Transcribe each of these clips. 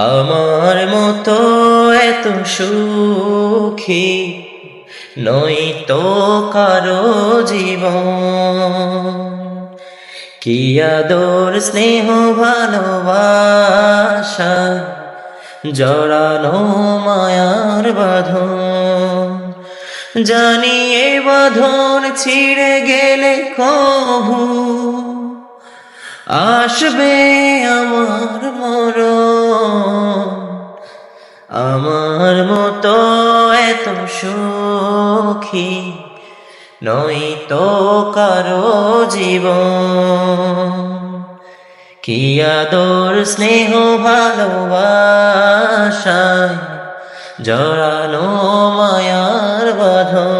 আমার মতো এত সুখী নই তো কারও জীবন। কি আদর, স্নেহ, ভালোবাসা জড়ানো মায়ার বাঁধন। জানি এ বাঁধন ছিঁড়ে গেলে কবু আসবে আমার মরণ। আমার মতো এত সুখী নই তো কারও জীবন। কি আদর, স্নেহ, ভালোবাসায় জড়ানো মায়ার বাঁধন।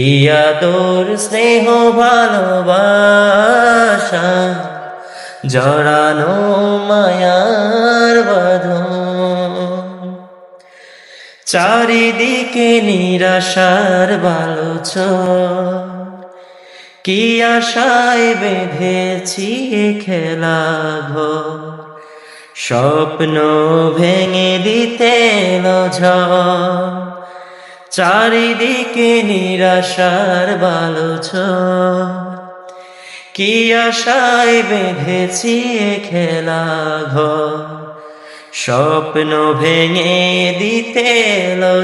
কি আদর, স্নেহ, ভালোবাসা, জড়ানো মায়ার বাঁধন চারিদিকে নিরাশার বালোচ কি আশায় বেঁধেছি খেলা ঘর। স্বপ্ন ভেঙে দিতে ঝড়। চারিদিকে নিরাশার বালোচ কি আশায় বেঁধেছি খেলা ঘর? স্বপ্ন ভেঙে দিতে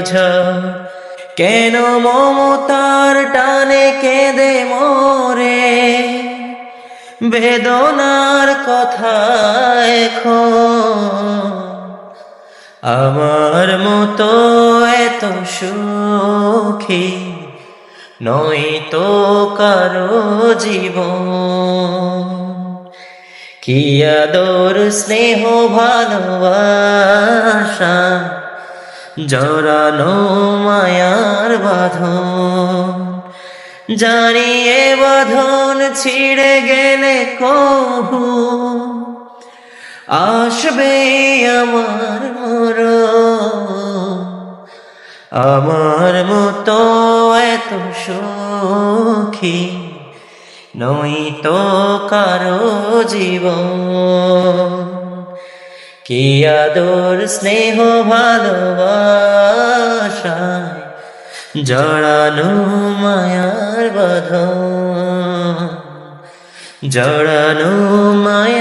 ঝড়। কেন মমতার টানে কেঁদে মরে? বেদনার কথা এখন। আমার মতো এত সুখী নই তো কারও জীবন। কি আদর, স্নেহ, ভালোবাসা, জড়ানো মায়ার বাঁধন। জানি এ বাঁধন ছিঁড়ে গেলে কবু, আসবে আমার মর আমার মতো এত সুখী নই তো কারও জীবন। কি আদর, স্নেহ, ভালোবাসায় জড়ানো মায়ার বাঁধন জড়ানো বাঁধন